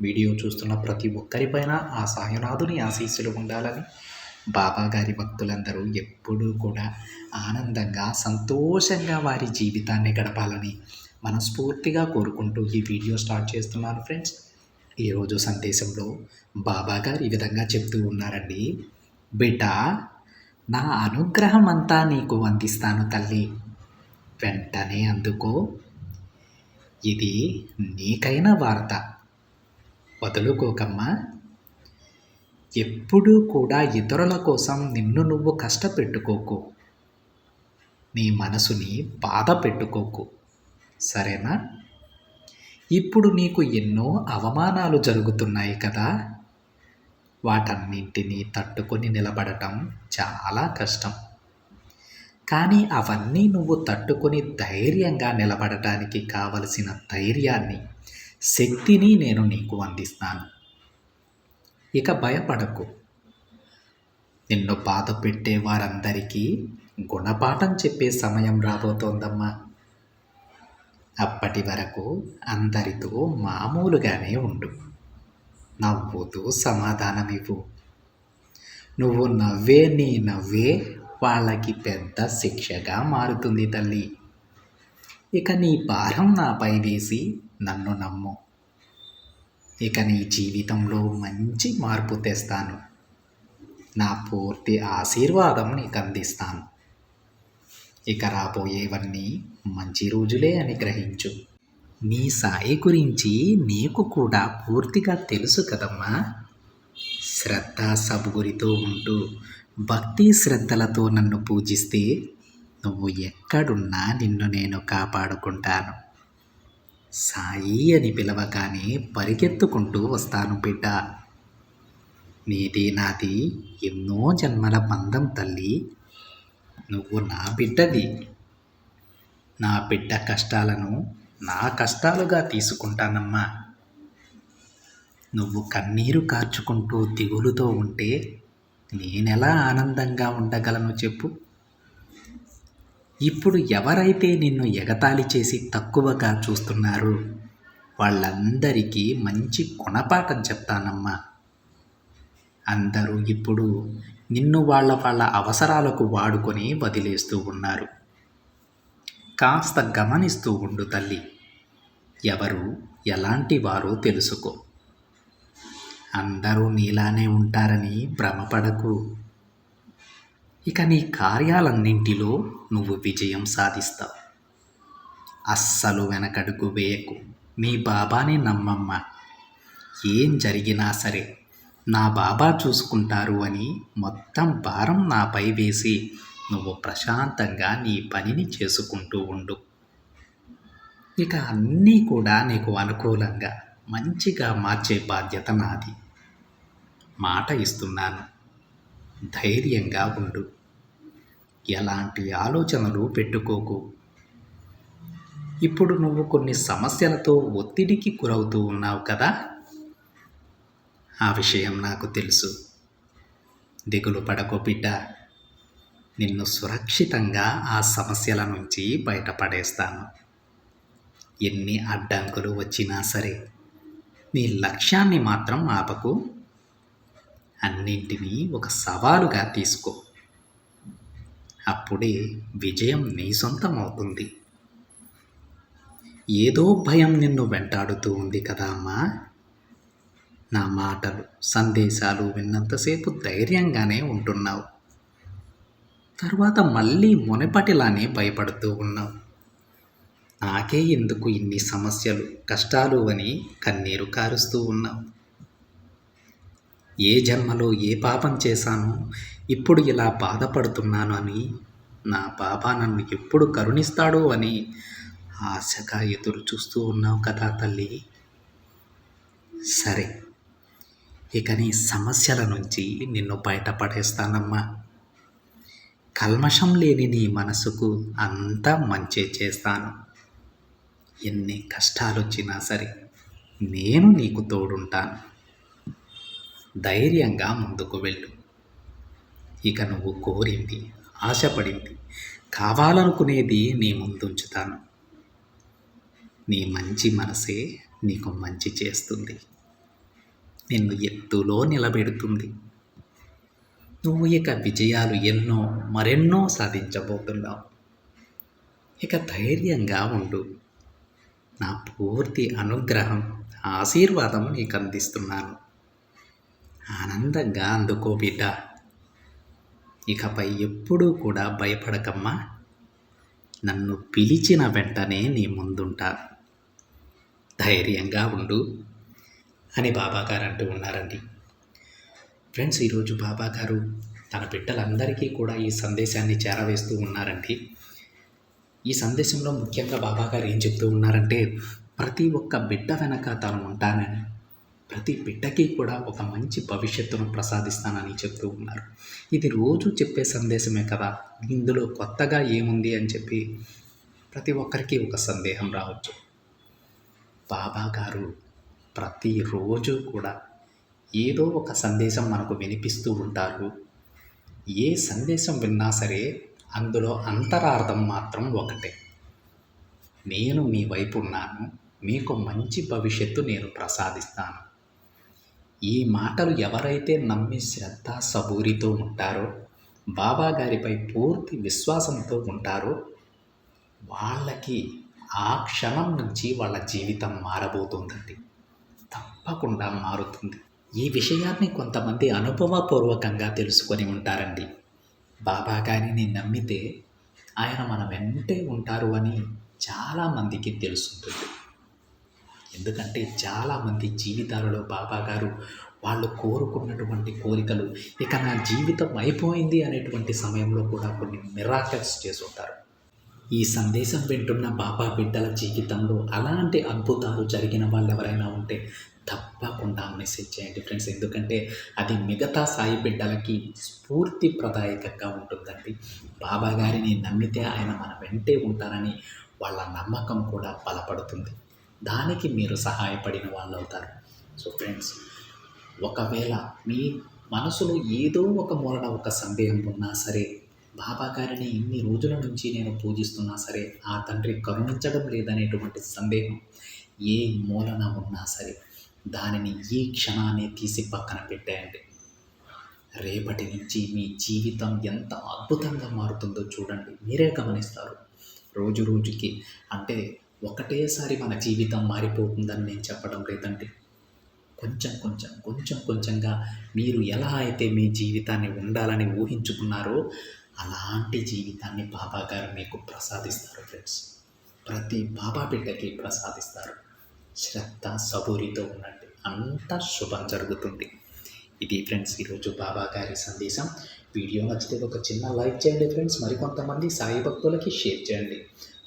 Video చూస్తున్న ప్రతి ఒక్కరిపైన ఆ సాయనాథుని ఆశీస్సులు ఉండాలని బాబాగారి భక్తులందరూ ఎప్పుడూ కూడా ఆనందంగా సంతోషంగా వారి జీవితాన్ని గడపాలని మనస్ఫూర్తిగా కోరుకుంటూ ఈ వీడియో స్టార్ట్ చేస్తున్నాను ఫ్రెండ్స్. ఈరోజు సందేశంలో బాబాగారు ఈ విధంగా చెప్తూ ఉన్నారండి. బిడ్డా నా అనుగ్రహం అంతా నీకు అందిస్తాను తల్లి. వెంటనే అందుకో. ఇది నీకైన వార్త. వదులుకోకమ్మా ఎప్పుడూ కూడా ఇతరుల కోసం నిన్ను నువ్వు కష్టపెట్టుకోకు. నీ మనసుని బాధ పెట్టుకోకు. సరేనా? ఇప్పుడు నీకు ఎన్నో అవమానాలు జరుగుతున్నాయి కదా. వాటన్నింటినీ తట్టుకొని నిలబడటం చాలా కష్టం. కానీ అవన్నీ నువ్వు తట్టుకొని ధైర్యంగా నిలబడటానికి కావలసిన ధైర్యాన్ని శక్తిని నేను నీకు అందిస్తాను. ఇక భయపడకు. నిన్ను బాధ పెట్టే వారందరికీ గుణపాఠం చెప్పే సమయం రాబోతోందమ్మా. అప్పటి వరకు అందరితో మామూలుగానే ఉండు. నవ్వుతూ సమాధానమివ్వు. నువ్వు నవ్వే నీ నవ్వే వాళ్ళకి పెద్ద శిక్షగా మారుతుంది తల్లి. ఇక నీ భారం నాపై వేసి నన్ను నమ్ము. ఇక నీ జీవితంలో మంచి మార్పు తెస్తాను. నా పూర్తి ఆశీర్వాదం నీకు అందిస్తాను. ఇక రాబోయేవన్నీ మంచి రోజులే అని గ్రహించు. నీ సాయి గురించి నీకు కూడా పూర్తిగా తెలుసు కదమ్మా. శ్రద్ధ సబుగురితో ఉంటూ భక్తి శ్రద్ధలతో నన్ను పూజిస్తే నువ్వు ఎక్కడున్నా నిన్ను నేను కాపాడుకుంటాను. సాయి అని పిలవగానే పరిగెత్తుకుంటూ వస్తాను బిడ్డ. నీది నాది ఎన్నో జన్మల బంధం తల్లి. నువ్వు నా బిడ్డది నా బిడ్డ కష్టాలను నా కష్టాలుగా తీసుకుంటానమ్మా. నువ్వు కన్నీరు కార్చుకుంటూ దిగులుతో ఉంటే నేనెలా ఆనందంగా ఉండగలను చెప్పు. ఇప్పుడు ఎవరైతే నిన్ను ఎగతాళి చేసి తక్కువగా చూస్తున్నారో? వాళ్ళందరికీ మంచి గుణపాఠం చెప్తానమ్మా. అందరూ ఇప్పుడు నిన్ను వాళ్ళ వాళ్ళ అవసరాలకు వాడుకొని వదిలేస్తూ ఉన్నారు. కాస్త గమనిస్తూ ఉండు తల్లి. ఎవరు ఎలాంటి వారో తెలుసుకో. అందరూ నీలానే ఉంటారని భ్రమపడకు. ఇక నీ కార్యాలన్నింటిలో నువ్వు విజయం సాధిస్తావు. అస్సలు వెనకడుగు వేయకు. నీ బాబాని నమ్మమ్మ. ఏం జరిగినా సరే నా బాబా చూసుకుంటారు అని మొత్తం భారం నాపై వేసి నువ్వు ప్రశాంతంగా నీ పనిని చేసుకుంటూ ఉండు. ఇక అన్నీ కూడా నీకు అనుకూలంగా మంచిగా మార్చే బాధ్యత నాది. మాట ఇస్తున్నాను. ధైర్యంగా ఉండు. ఎలాంటి ఆలోచనలు పెట్టుకోకు. ఇప్పుడు నువ్వు కొన్ని సమస్యలతో ఒత్తిడికి గురవుతూ ఉన్నావు కదా? ఆ విషయం నాకు తెలుసు. దిగులు పడకో బిడ్డ. నిన్ను సురక్షితంగా ఆ సమస్యల నుంచి బయటపడేస్తాను. ఎన్ని అడ్డంకులు వచ్చినా సరే నీ లక్ష్యాన్ని మాత్రం ఆపకు. అన్నింటినీ ఒక సవాలుగా తీసుకో. అప్పుడే విజయం నీ సొంతం అవుతుంది ఏదో భయం నిన్ను వెంటాడుతూ ఉంది కదా అమ్మా. నా మాటలు సందేశాలు విన్నంతసేపు ధైర్యంగానే ఉంటున్నావు. తర్వాత మళ్ళీ మునపటిలానే భయపడుతూ ఉన్నావు. నాకే ఎందుకు ఇన్ని సమస్యలు కష్టాలు అని కన్నీరు కారుస్తూ ఉన్నావు. ఏ జన్మలో ఏ పాపం చేశాను ఇప్పుడు ఇలా బాధపడుతున్నాను అని నా బాబా నన్ను ఎప్పుడు కరుణిస్తాడు అని ఆశగా ఎదురు చూస్తూ ఉన్నావు కదా తల్లి. సరే ఇక నీ సమస్యల నుంచి నిన్ను బయటపడేస్తానమ్మా. కల్మషం లేని నీ మనసుకు అంతా మంచి చేస్తాను. ఎన్ని కష్టాలు వచ్చినా సరే నేను నీకు తోడుంటాను. ధైర్యంగా ముందుకు వెళ్ళు. ఇక నువ్వు కోరింది ఆశపడింది కావాలనుకునేది నీ ముందుంచుతాను. నీ మంచి మనసే నీకు మంచి చేస్తుంది. నిన్ను ఎత్తులో నిలబెడుతుంది. నువ్వు ఇక విజయాలు ఎన్నో మరెన్నో సాధించబోతున్నావు. ఇక ధైర్యంగా ఉండు. నా పూర్తి అనుగ్రహం ఆశీర్వాదం నీకు అందిస్తున్నాను. ఆనందంగా అందుకో బిడ్డ. ఇకపై ఎప్పుడూ కూడా భయపడకమ్మా. నన్ను పిలిచిన వెంటనే నీ ముందుంటాను ధైర్యంగా ఉండు అని బాబాగారు అంటూ ఉన్నారండి. ఫ్రెండ్స్ ఈరోజు బాబాగారు తన బిడ్డలందరికీ కూడా ఈ సందేశాన్ని చేరవేస్తూ ఉన్నారండి. ఈ సందేశంలో ముఖ్యంగా బాబాగారు ఏం చెప్తూ ఉన్నారంటే ప్రతి ఒక్క బిడ్డ వెనక తాను ఉంటానని. ప్రతి బిడ్డకి కూడా ఒక మంచి భవిష్యత్తును ప్రసాదిస్తానని చెప్తూ ఉన్నారు. ఇది రోజు చెప్పే సందేశమే కదా. ఇందులో కొత్తగా ఏముంది అని చెప్పి ప్రతి ఒక్కరికి ఒక సందేహం రావచ్చు. బాబా గారు ప్రతిరోజు కూడా ఏదో ఒక సందేశం మనకు వినిపిస్తూ ఉంటారు. ఏ సందేశం విన్నా సరే అందులో అంతరార్థం మాత్రం ఒకటే. నేను మీ వైపు ఉన్నాను మీకు మంచి భవిష్యత్తు నేను ప్రసాదిస్తాను. ఈ మాటలు ఎవరైతే నమ్మి శ్రద్ధ సబూరితో ఉంటారో బాబా గారిపై పూర్తి విశ్వాసంతో ఉంటారో వాళ్ళకి ఆ క్షణం నుంచి వాళ్ళ జీవితం మారబోతుందండి. తప్పకుండా మారుతుంది. ఈ విషయాన్ని కొంతమంది అనుభవపూర్వకంగా తెలుసుకొని ఉంటారండి. బాబా గారిని నమ్మితే ఆయన మన వెంటే ఉంటారు అని చాలామందికి తెలుసుంటుంది. ఎందుకంటే చాలామంది జీవితాలలో బాబా గారు వాళ్ళు కోరుకున్నటువంటి కోరికలు ఇక నా జీవితం అయిపోయింది అనేటువంటి సమయంలో కూడా కొన్ని మిరాకల్స్ చేసి ఉంటారు. ఈ సందేశం వింటున్న బాబా బిడ్డల జీవితంలో అలాంటి అద్భుతాలు జరిగిన వాళ్ళు ఎవరైనా ఉంటే తప్పకుండా మెసేజ్ చేయండి ఫ్రెండ్స్ ఎందుకంటే అది మిగతా సాయి బిడ్డలకి స్ఫూర్తిప్రదాయకంగా ఉంటుందండి. బాబా గారిని నమ్మితే ఆయన మన వెంటే ఉంటారని వాళ్ళ నమ్మకం కూడా బలపడుతుంది. దానికి మీరు సహాయపడిన వాళ్ళు అవుతారు సో ఫ్రెండ్స్ ఒకవేళ మీ మనసులో ఏదో ఒక మూలన ఒక సందేహం ఉన్నా సరే బాబా గారిని ఇన్ని రోజుల నుంచి నేను పూజిస్తున్నా సరే ఆ తండ్రి కరుణించడం లేదనేటువంటి సందేహం ఏ మూలన ఉన్నా సరే దానిని ఈ క్షణాన్ని తీసి పక్కన పెట్టేయండి. రేపటి నుంచి మీ జీవితం ఎంత అద్భుతంగా మారుతుందో చూడండి. మీరే గమనిస్తారు. రోజు రోజుకి అంటే ఒకటేసారి మన జీవితం మారిపోతుందని నేను చెప్పడం లేదండి. కొంచెం కొంచెం కొంచెం కొంచెంగా మీరు ఎలా అయితే మీ జీవితాన్ని ఉండాలని ఊహించుకున్నారో అలాంటి జీవితాన్ని బాబా గారు మీకు ప్రసాదిస్తారు ఫ్రెండ్స్. ప్రతి బాబా బిడ్డకి ప్రసాదిస్తారు. శ్రద్ధ సబూరితో ఉండండి. అంతా శుభం జరుగుతుంది. ఇది ఫ్రెండ్స్ ఈరోజు బాబా గారి సందేశం. వీడియో నచ్చితే ఒక చిన్న లైక్ చేయండి ఫ్రెండ్స్. మరికొంతమంది సాయి భక్తులకి షేర్ చేయండి.